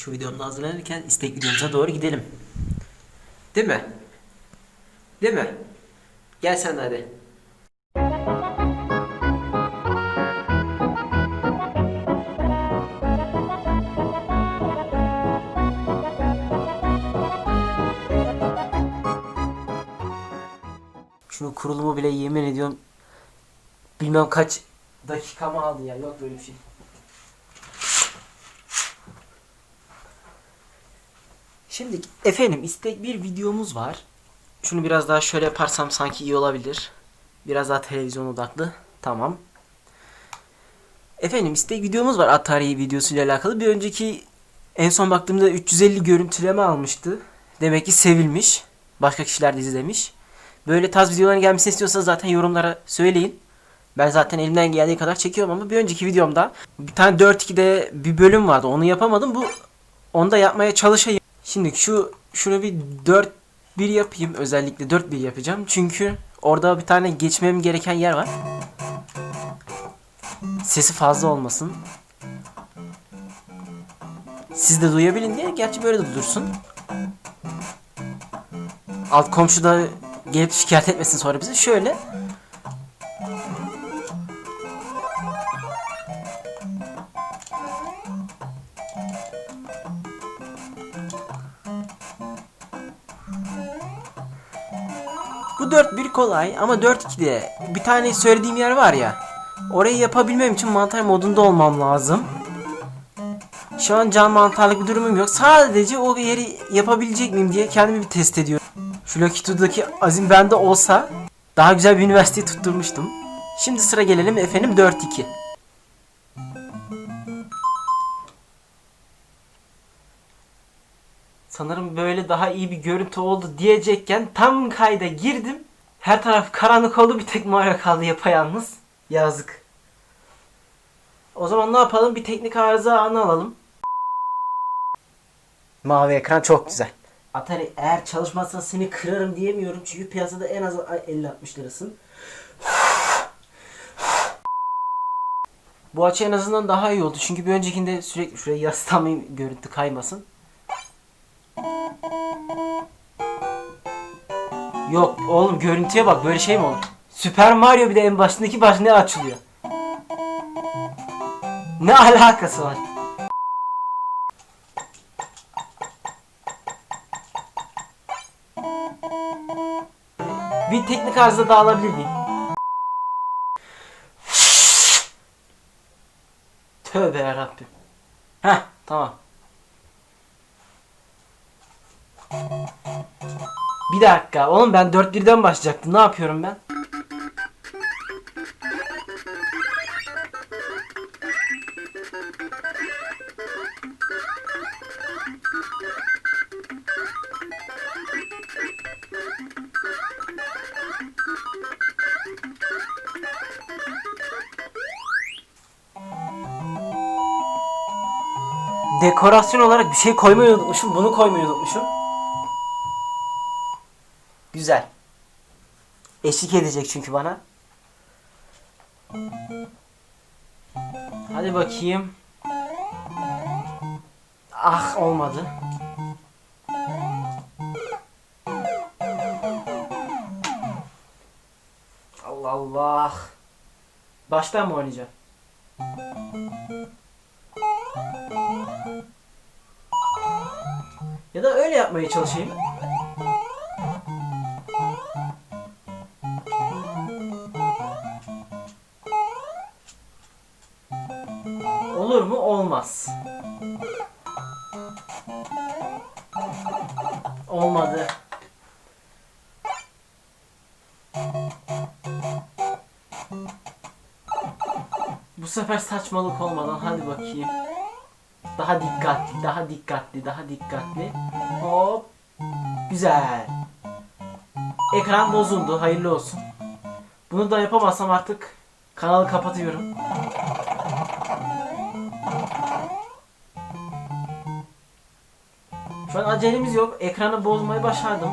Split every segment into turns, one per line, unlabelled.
Şu videomda hazırlanırken istek videomuza doğru gidelim. Değil mi? Değil mi? Gel sen hadi. Şunu kurulumu bile yemin ediyorum bilmem kaç dakikamı aldı ya. Yok böyle bir şey. Şimdi efendim istek bir videomuz var. Şunu biraz daha şöyle yaparsam sanki iyi olabilir. Biraz daha televizyon odaklı. Tamam. Efendim istek videomuz var Atari videosuyla alakalı. Bir önceki en son baktığımda 350 görüntüleme almıştı. Demek ki sevilmiş. Başka kişiler de izlemiş. Böyle tarz videoların gelmesini istiyorsanız zaten yorumlara söyleyin. Ben zaten elimden geldiği kadar çekiyorum ama bir önceki videomda bir tane 4-2'de bir bölüm vardı. Onu yapamadım. Bu onu da yapmaya çalışayım. Şimdi şu şunu bir 4 1 yapayım. Özellikle 4 1 yapacağım. Çünkü orada bir tane geçmem gereken yer var. Sesi fazla olmasın. Siz de duyabilin diye. Gerçi böyle de dursun. Alt komşu da gelip şikayet etmesin sonra bize. Şöyle. Bu 4-1 kolay ama 4-2'de bir tane söylediğim yer var ya. Orayı yapabilmem için mantar modunda olmam lazım. Şu an can mantarlık bir durumum yok. Sadece o yeri yapabilecek miyim diye kendimi bir test ediyorum. Şu Lokitu'daki azim bende olsa daha güzel bir üniversiteyi tutturmuştum. Şimdi sıra gelelim efendim 4-2. Sanırım böyle daha iyi bir görüntü oldu diyecekken tam kayda girdim. Her taraf karanlık oldu bir tek Mario kaldı yapayalnız. Yazık. O zaman ne yapalım? Bir teknik arıza anı alalım. Mavi ekran çok güzel. Atari eğer çalışmazsan seni kırarım diyemiyorum çünkü piyasada en az 50-60 lirasın. Bu açı en azından daha iyi oldu çünkü bir öncekinde sürekli şuraya yaslamayayım görüntü kaymasın. Yok oğlum görüntüye bak böyle şey mi olur? Süper Mario bir de en başındaki baş ne açılıyor? Ne alakası var? Bir teknik arıza daha alabilir miyim? Tövbe yarabbim. Heh tamam. Bir dakika. Oğlum ben 4-1'den başlayacaktım. Ne yapıyorum ben? Dekorasyon olarak bir şey koymayı unutmuşum. Bunu koymayı unutmuşum. Güzel. Eşlik edecek çünkü bana. Hadi bakayım. Ah olmadı. Allah Allah. Baştan mı oynayacağım? Ya da öyle yapmaya çalışayım. Olmaz. Olmadı. Bu sefer saçmalık olmadan hadi bakayım. Daha dikkatli, daha dikkatli, daha dikkatli. Hop. Güzel. Ekran bozuldu. Hayırlı olsun. Bunu da yapamazsam artık kanalı kapatıyorum. Şu an acelemiz yok. Ekranı bozmayı başardım.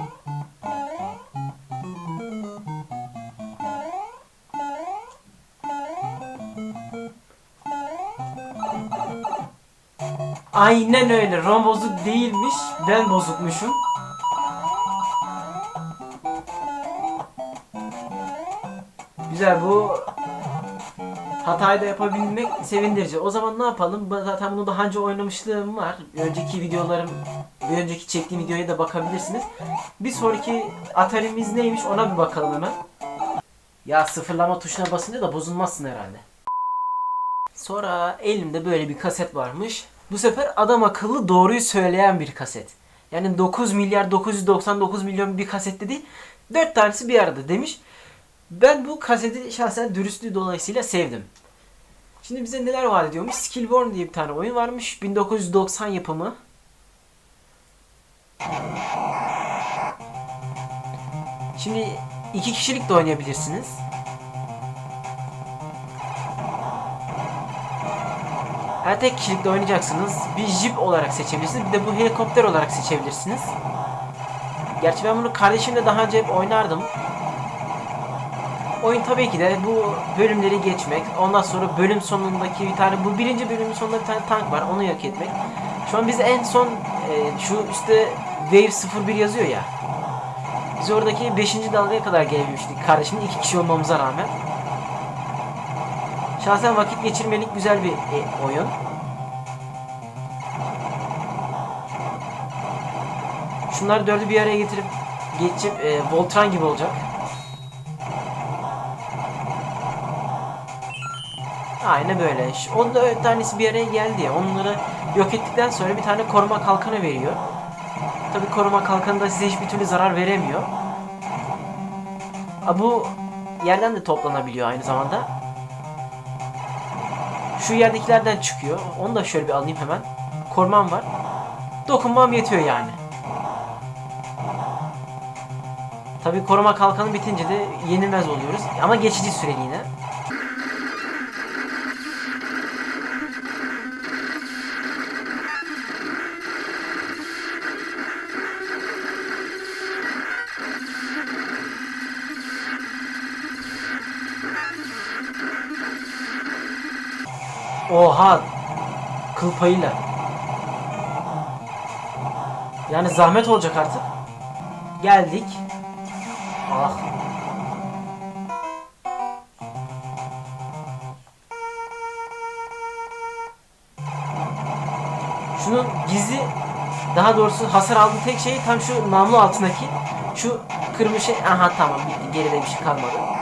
Aynen öyle. ROM bozuk değilmiş. Ben bozukmuşum. Güzel bu hatayı da yapabilmek sevindirici. O zaman ne yapalım? Zaten bunu daha önce oynamışlığım var. Önceki videolarım, önceki çektiğim videoya da bakabilirsiniz. Bir sonraki Atari'miz neymiş ona bir bakalım hemen. Ya sıfırlama tuşuna basınca da bozulmazsın herhalde. Sonra elimde böyle bir kaset varmış. Bu sefer adam akıllı doğruyu söyleyen bir kaset. Yani 9 milyar 999 milyon bir kasette değil. 4 tanesi bir arada demiş. Ben bu kaseti şahsen dürüstlüğü dolayısıyla sevdim. Şimdi bize neler vaat ediyormuş? Skillborn diye bir tane oyun varmış. 1990 yapımı. Şimdi iki kişilik de oynayabilirsiniz. Her tek kişilikle oynayacaksınız. Bir jip olarak seçebilirsiniz. Bir de bu helikopter olarak seçebilirsiniz. Gerçi ben bunu kardeşimle daha önce hep oynardım. Oyun tabii ki de bu bölümleri geçmek. Ondan sonra bölüm sonundaki bir tane, bu birinci bölümün sonunda bir tane tank var. Onu yok etmek. Şu an biz en son e, şu üstte Wave 01 yazıyor ya. Biz oradaki 5. dalgaya kadar gelebilmiştik kardeşimle iki kişi olmamıza rağmen. Şahsen vakit geçirmelik güzel bir e, oyun. Şunları dördü bir araya getirip geçip e, Voltran gibi olacak. Aynen böyle. Onun da tanesi bir araya geldi. Onları yok ettikten sonra bir tane koruma kalkanı veriyor. Tabi koruma kalkanı da size hiçbir türlü zarar veremiyor. Bu yerden de toplanabiliyor aynı zamanda. Şu yerdekilerden çıkıyor. Onu da şöyle bir alayım hemen. Korumam var. Dokunmam yetiyor yani. Tabi koruma kalkanı bitince de yenilmez oluyoruz. Ama geçici süreliğine. Oha! Kıl payıyla. Yani zahmet olacak artık. Geldik. Ah. Şunun gizli daha doğrusu hasar aldığı tek şey tam şu namlu altındaki şu kırmızı şey. Aha tamam bitti geride bir şey kalmadı.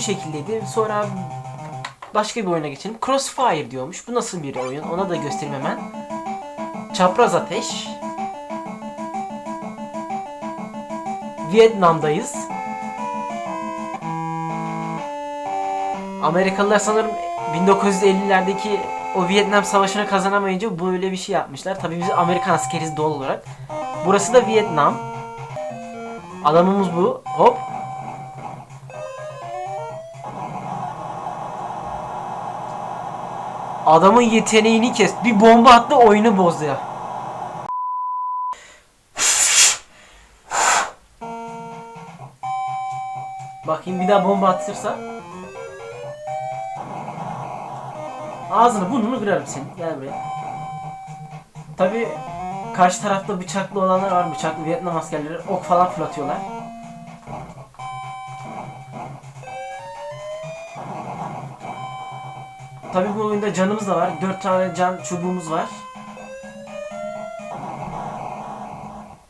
Bu şekildeydi. Sonra başka bir oyuna geçelim. Crossfire diyormuş. Bu nasıl bir oyun? Ona da göstereyim hemen. Çapraz ateş. Vietnam'dayız. Amerikalılar sanırım 1950'lerdeki o Vietnam Savaşı'nı kazanamayınca böyle bir şey yapmışlar. Tabii biz Amerikan askeriz doğal olarak. Burası da Vietnam. Adamımız bu. Hop. Adamın yeteneğini kes. Bir bomba attı oyunu bozdu ya. Bakayım bir daha bomba atırsa. Ağzını burnunu kırarım seni. Gel buraya. Tabi karşı tarafta bıçaklı olanlar var. Bıçaklı Vietnam askerleri ok falan fırlatıyorlar. Tabi bu oyunda canımız da var. 4 tane can çubuğumuz var.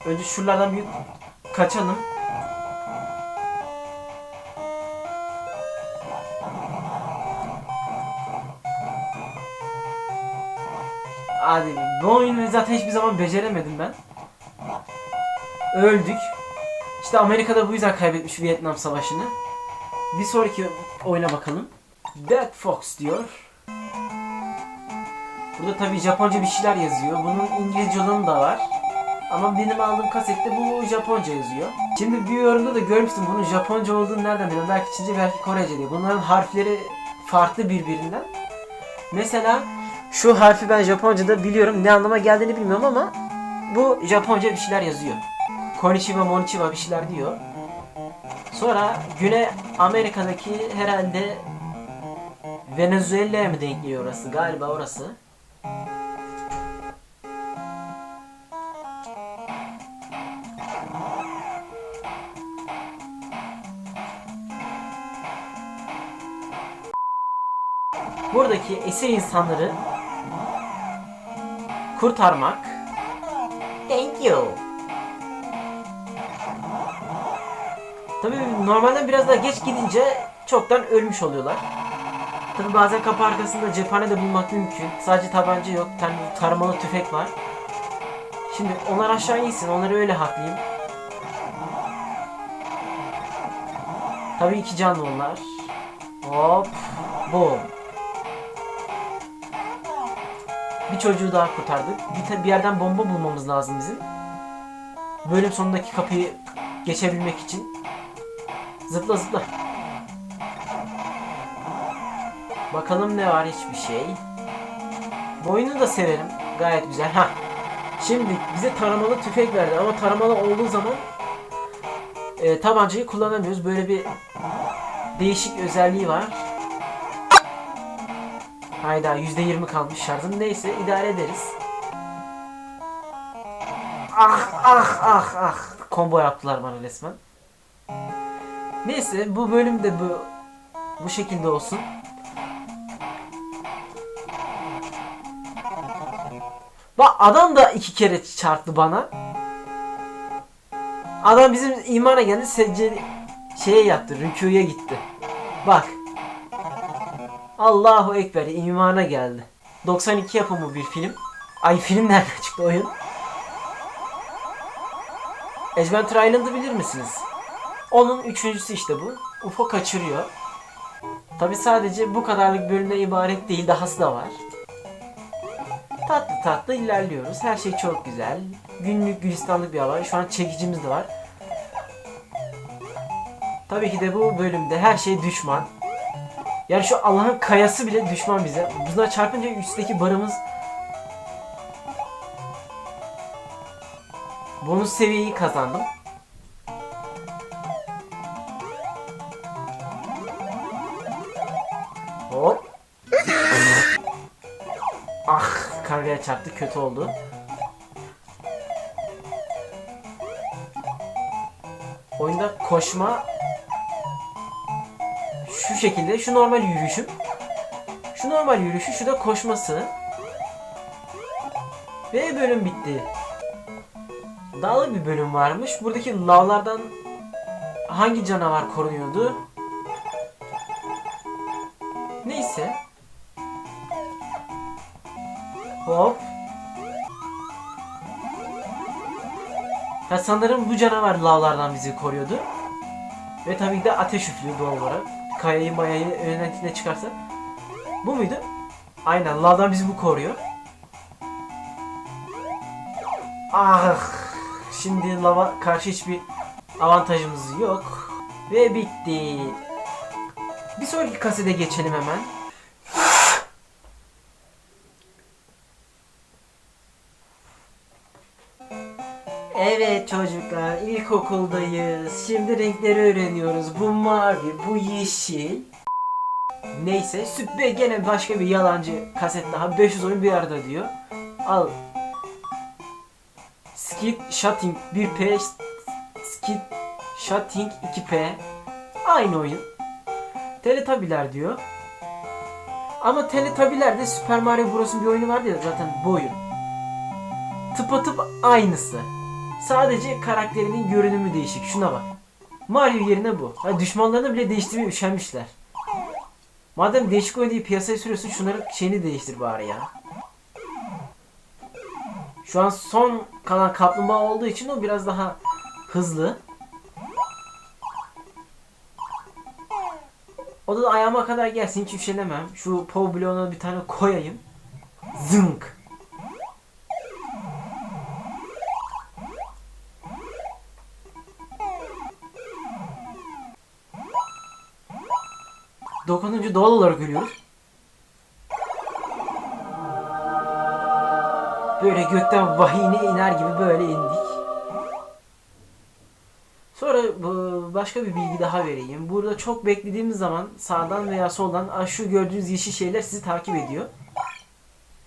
Önce şuralardan bir kaçalım. Hadi bu oyunu zaten hiçbir zaman beceremedim ben. Öldük. İşte Amerika'da bu yüzden kaybetmiş Vietnam Savaşı'nı. Bir sonraki oyuna bakalım. Dead Fox diyor. Burada tabi Japonca bir şeyler yazıyor. Bunun İngilizce olanı da var. Ama benim aldığım kasette bu Japonca yazıyor. Şimdi bir yorumda da görmüştüm bunun Japonca olduğunu nereden biliyorum? Belki Çince belki Korece diye. Bunların harfleri farklı birbirinden. Mesela Şu harfi ben Japonca'da biliyorum. Ne anlama geldiğini bilmiyorum ama bu Japonca bir şeyler yazıyor. Konnichiwa, Monichiwa bir şeyler diyor. Sonra Güney Amerika'daki herhalde Venezuela'ya mı denk geliyor orası? Galiba orası. Buradaki esir insanları kurtarmak. Thank you. Tabii normalden biraz daha geç gidince çoktan ölmüş oluyorlar. Tabii bazen kapı arkasında cephane de bulmak mümkün. Sadece tabanca yok, taramalı tüfek var. Şimdi onlar aşağı insin, onları öyle haklayayım. Tabii iki canlı onlar. Hop, boom. Bir çocuğu daha kurtardık. Bir, bir yerden bomba bulmamız lazım bizim. Bölüm sonundaki kapıyı geçebilmek için. Zıpla zıpla. Bakalım ne var hiçbir şey. Bu oyunu da severim. Gayet güzel. Ha. Şimdi bize taramalı tüfek verdi ama taramalı olduğu zaman e, tabancayı kullanamıyoruz. Böyle bir değişik özelliği var. Hayda %20 kalmış şarjım. Neyse idare ederiz. Ah ah ah ah. Combo yaptılar bana resmen. Neyse bu bölüm de bu bu şekilde olsun. Bak adam da iki kere çarptı bana. Adam bizim imana geldi secde şeye yattı, rüküye gitti. Bak. Allahu Ekber imana geldi. 92 yapımı bir film. Ay film nereden çıktı oyun? Adventure Island'ı bilir misiniz? Onun üçüncüsü işte bu. UFO kaçırıyor. Tabi sadece bu kadarlık bölümden ibaret değil dahası da var. Tatlı tatlı ilerliyoruz. Her şey çok güzel. Günlük gülistanlık bir hava. Şu an çekicimiz de var. Tabii ki de bu bölümde her şey düşman. Yani şu Allah'ın kayası bile düşman bize. Buna çarpınca üstteki barımız bonus seviyeyi kazandım. Çarptı kötü oldu. Oyunda koşma şu şekilde şu normal yürüyüşüm. Şu normal yürüyüşü şu da koşması. Ve bölüm bitti. Dağlı bir bölüm varmış. Buradaki lavlardan hangi canavar korunuyordu? Neyse. Hop. Ha sanırım bu canavar lavlardan bizi koruyordu. Ve tabii ki de ateş üflüyor doğal olarak. Kayayı mayayı önüne çıkarsa. Bu muydu? Aynen lavdan bizi bu koruyor. Ah. Şimdi lava karşı hiçbir avantajımız yok. Ve bitti. Bir sonraki kasede geçelim hemen. Evet çocuklar ilkokuldayız. Şimdi renkleri öğreniyoruz. Bu mavi, bu yeşil. Neyse Sübbe gene başka bir yalancı kaset daha 500 oyun bir arada diyor. Al. Skid Shooting 1P Skid Shooting 2P Aynı oyun. Teletabiler diyor. Ama Teletabiler'de Super Mario Bros'un bir oyunu vardı ya zaten bu oyun. Tıpatıp aynısı. Sadece karakterinin görünümü değişik. Şuna bak. Mario yerine bu. Ha, düşmanlarını bile değiştirmeye üşenmişler. Madem değişik oyun diye piyasaya sürüyorsun şunların şeyini değiştir bari ya. Şu an son kalan kaplumbağa olduğu için o biraz daha hızlı. O da ayağıma kadar gelsin hiç üşenemem. Şu POW bloğuna bir tane koyayım. Zınk. Dokununca doğal olarak ölüyoruz. Böyle gökten vahiyine iner gibi böyle indik. Sonra bu başka bir bilgi daha vereyim. Burada çok beklediğimiz zaman sağdan veya soldan şu gördüğünüz yeşil şeyler sizi takip ediyor.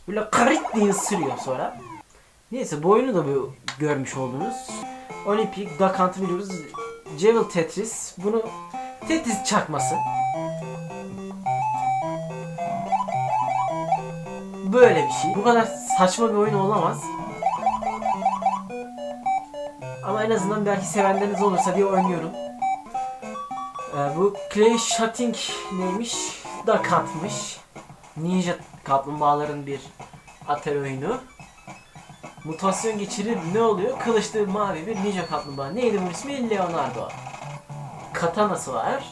Böyle karit diye ısırıyor sonra. Neyse bu oyunu da bu görmüş oldunuz. Olimpik, Duck Hunt'ı biliyoruz. Jewel Tetris. Bunu Tetris çakması. Böyle bir şey. Bu kadar saçma bir oyun olamaz. Ama en azından belki sevenleriniz olursa diye oynuyorum. Ee, bu Clay Shooting neymiş? Duck Hunt'mış. Ninja kaplumbağaların bir atar oyunu. Mutasyon geçirir ne oluyor? Kılıçlı mavi bir ninja kaplumbağa. Neydi bunun ismi? Leonardo. Katanası var.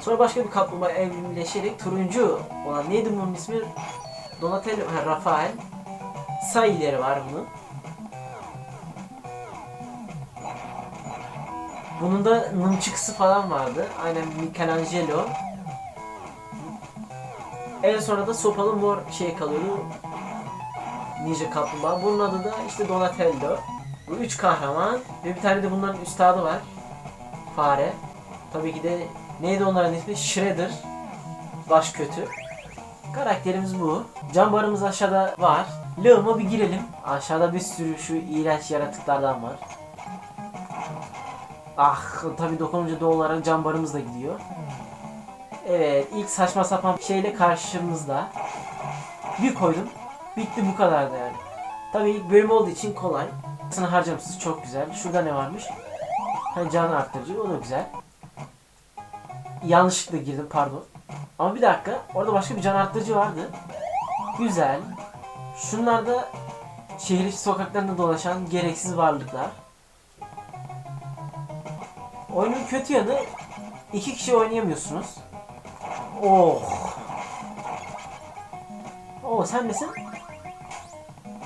Sonra başka bir kaplumbağa evrimleşerek turuncu olan neydi bunun ismi? Donatello, ha, Rafael. Sayıları var bunun. Bunun da nımçıksı falan vardı. Aynen Michelangelo. En sonra da sopalı mor şey kalıyordu. Ninja Kaplumbağa. Bunun adı da işte Donatello. Bu üç kahraman ve bir tane de bunların üstadı var. Fare. Tabii ki de neydi onların ismi? Shredder. Baş kötü. Karakterimiz bu. Can barımız aşağıda var. Lağıma bir girelim. Aşağıda bir sürü şu iğrenç yaratıklardan var. Ah tabii dokununca doğal olarak can barımız da gidiyor. Evet ilk saçma sapan şeyle karşımızda. Bir koydum. Bitti bu kadardı yani. Tabii ilk bölüm olduğu için kolay. Sana harcamışsınız çok güzel. Şurada ne varmış? Ha, can arttırıcı o da güzel. Yanlışlıkla girdim pardon. Ama bir dakika orada başka bir can arttırıcı vardı. Güzel. Şunlar da şehir içi sokaklarında dolaşan gereksiz varlıklar. Oyunun kötü yanı iki kişi oynayamıyorsunuz. Oh. Oo sen misin?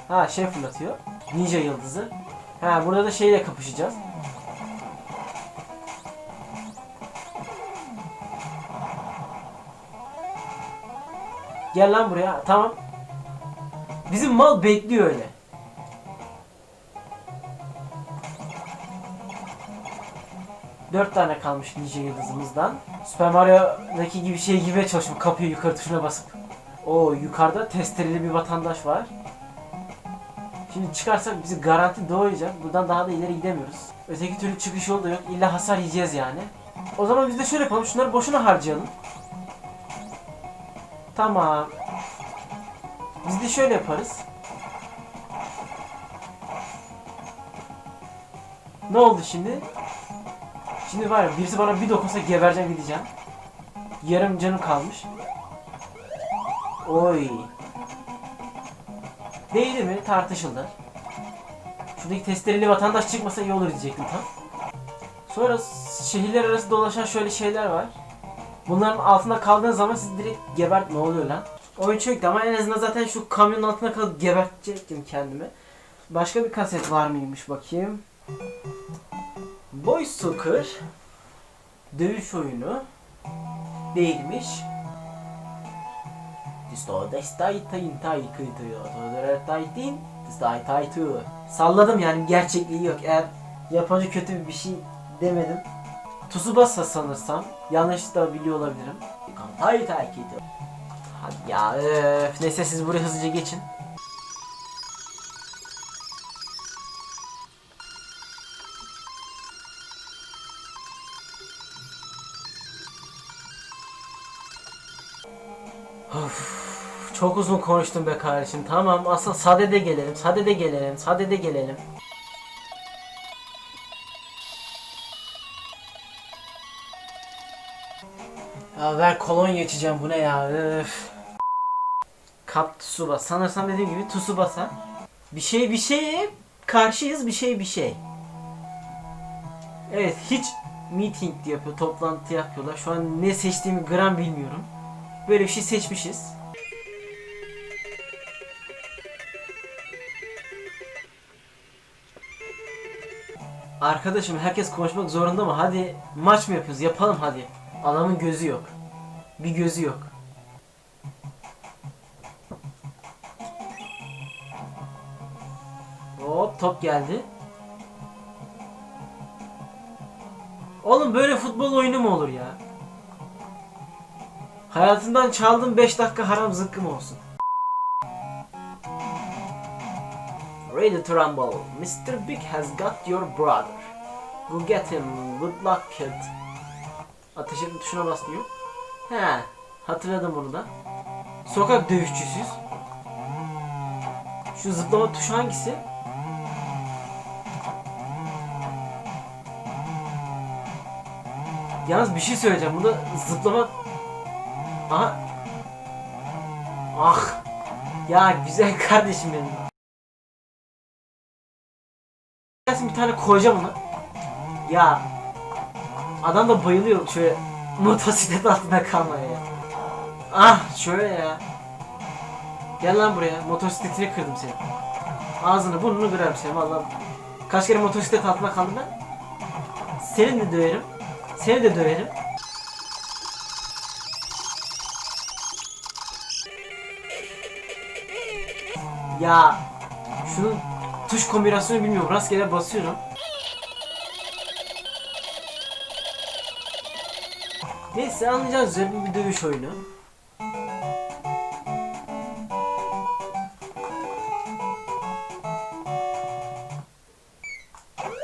Ha şey fırlatıyor. Ninja yıldızı. Ha burada da şeyle kapışacağız. Gel lan buraya. Tamam. Bizim mal bekliyor öyle. Dört tane kalmış ninja yıldızımızdan. Super Mario'daki gibi şey gibi çalışıp kapıyı yukarı tuşuna basıp. O yukarıda testereli bir vatandaş var. Şimdi çıkarsak bizi garanti doğrayacak. Buradan daha da ileri gidemiyoruz. Öteki türlü çıkış yolu da yok. İlla hasar yiyeceğiz yani. O zaman biz de şöyle yapalım. Şunları boşuna harcayalım. Tamam. Biz de şöyle yaparız. Ne oldu şimdi? Şimdi var ya birisi bana bir dokunsa gebereceğim gideceğim. Yarım canım kalmış. Oy. Değdi mi? Tartışıldı. Şuradaki testereli vatandaş çıkmasa iyi olur diyecektim tam. Sonra şehirler arası dolaşan şöyle şeyler var. Bunların altında kaldığın zaman siz direkt gebert ne oluyor lan? Oyun çöktü ama en azından zaten şu kamyonun altına kalıp gebertecektim kendimi. Başka bir kaset var mıymış bakayım. Boy Soccer dövüş oyunu değilmiş. Salladım yani gerçekliği yok. Eğer yabancı kötü bir şey demedim. Tsubasa sanırsam. Yanlış da biliyor olabilirim. Hadi ya öf. Neyse siz buraya hızlıca geçin. Of, çok uzun konuştum be kardeşim. Tamam asıl sadede gelelim. Sadede gelelim. Sadede gelelim. Ver kolonya içeceğim bu ne ya öf. Kap Tsubasa. Sanırsam dediğim gibi Tsubasa. Bir şey bir şeye karşıyız bir şey bir şey. Evet hiç meeting yapıyor, toplantı yapıyorlar. Şu an ne seçtiğimi gram bilmiyorum. Böyle bir şey seçmişiz. Arkadaşım herkes konuşmak zorunda mı? Hadi maç mı yapıyoruz? Yapalım hadi. Adamın gözü yok. Bir gözü yok. top geldi. Oğlum böyle futbol oyunu mu olur ya? Hayatından çaldığım 5 dakika haram zıkkım olsun. Ready to rumble. Mr. Big has got your brother. Go get him. Good luck kid. Ateş etme tuşuna bas diyor. He, hatırladım bunu da. Sokak dövüşçüsüyüz. Şu zıplama tuşu hangisi? Yalnız bir şey söyleyeceğim. Burada zıplama... Aha. Ah. Ya güzel kardeşim benim. Gelsin bir tane koyacağım ona. Ya. Adam da bayılıyor şöyle motosiklet altında kalmaya ya. Ah şöyle ya. Gel lan buraya. Motosikletini kırdım seni. Ağzını burnunu kırarım seni vallahi. Kaç kere motosiklet altında kaldım ben? Seni de döverim. Seni de döverim. Ya şunun tuş kombinasyonu bilmiyorum. Rastgele basıyorum. Neyse anlayacağız üzerine bir dövüş oyunu.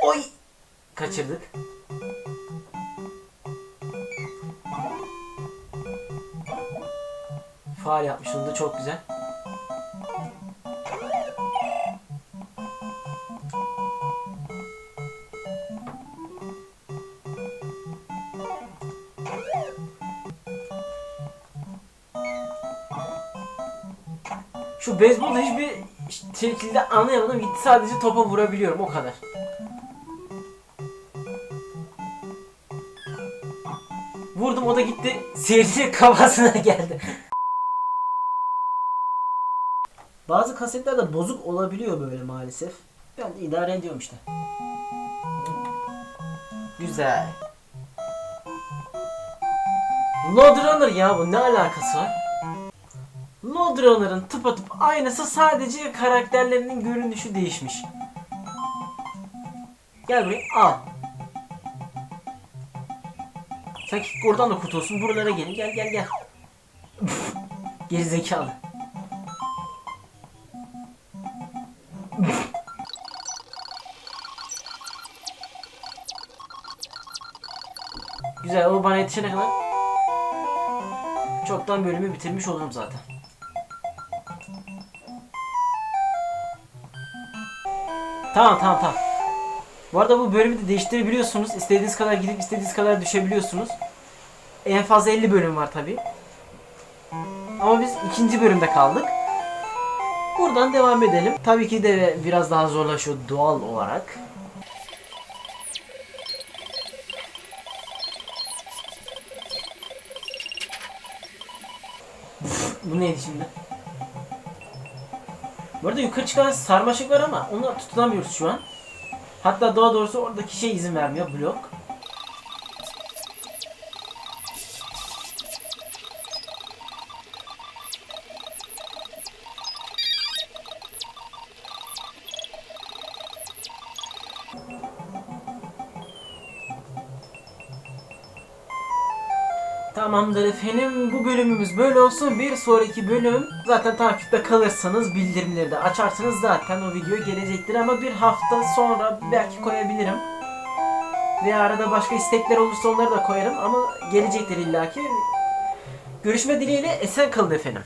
Oy! Kaçırdık. Faal yapmış onu da çok güzel. Beyzbolda hiçbir şekilde anlayamadım. Gitti sadece topa vurabiliyorum o kadar. Vurdum o da gitti. Seyircinin kafasına geldi. Bazı kasetler de bozuk olabiliyor böyle maalesef. Ben de idare ediyorum işte. Güzel. Loadrunner ya bu ne alakası var? Loadrunner'ın tıpatıp aynısı sadece karakterlerinin görünüşü değişmiş. Gel buraya al. Sanki oradan da kurtulsun buralara gelin gel gel gel. Geri zekalı. Güzel o bana yetişene kadar çoktan bölümü bitirmiş olurum zaten. Tamam tamam tamam. Bu arada bu bölümü de değiştirebiliyorsunuz. İstediğiniz kadar gidip istediğiniz kadar düşebiliyorsunuz. En fazla 50 bölüm var tabi. Ama biz ikinci bölümde kaldık. Buradan devam edelim. Tabii ki de biraz daha zorlaşıyor doğal olarak. Bu neydi şimdi? Bu arada yukarı çıkan sarmaşık var ama onu tutunamıyoruz şu an. Hatta daha doğrusu oradaki şey izin vermiyor blok. Tamamdır efendim bu bölümümüz böyle olsun. Bir sonraki bölüm zaten takipte kalırsanız bildirimleri de açarsanız zaten o video gelecektir ama bir hafta sonra belki koyabilirim. Ve arada başka istekler olursa onları da koyarım ama gelecektir illaki. Görüşme dileğiyle esen kalın efendim.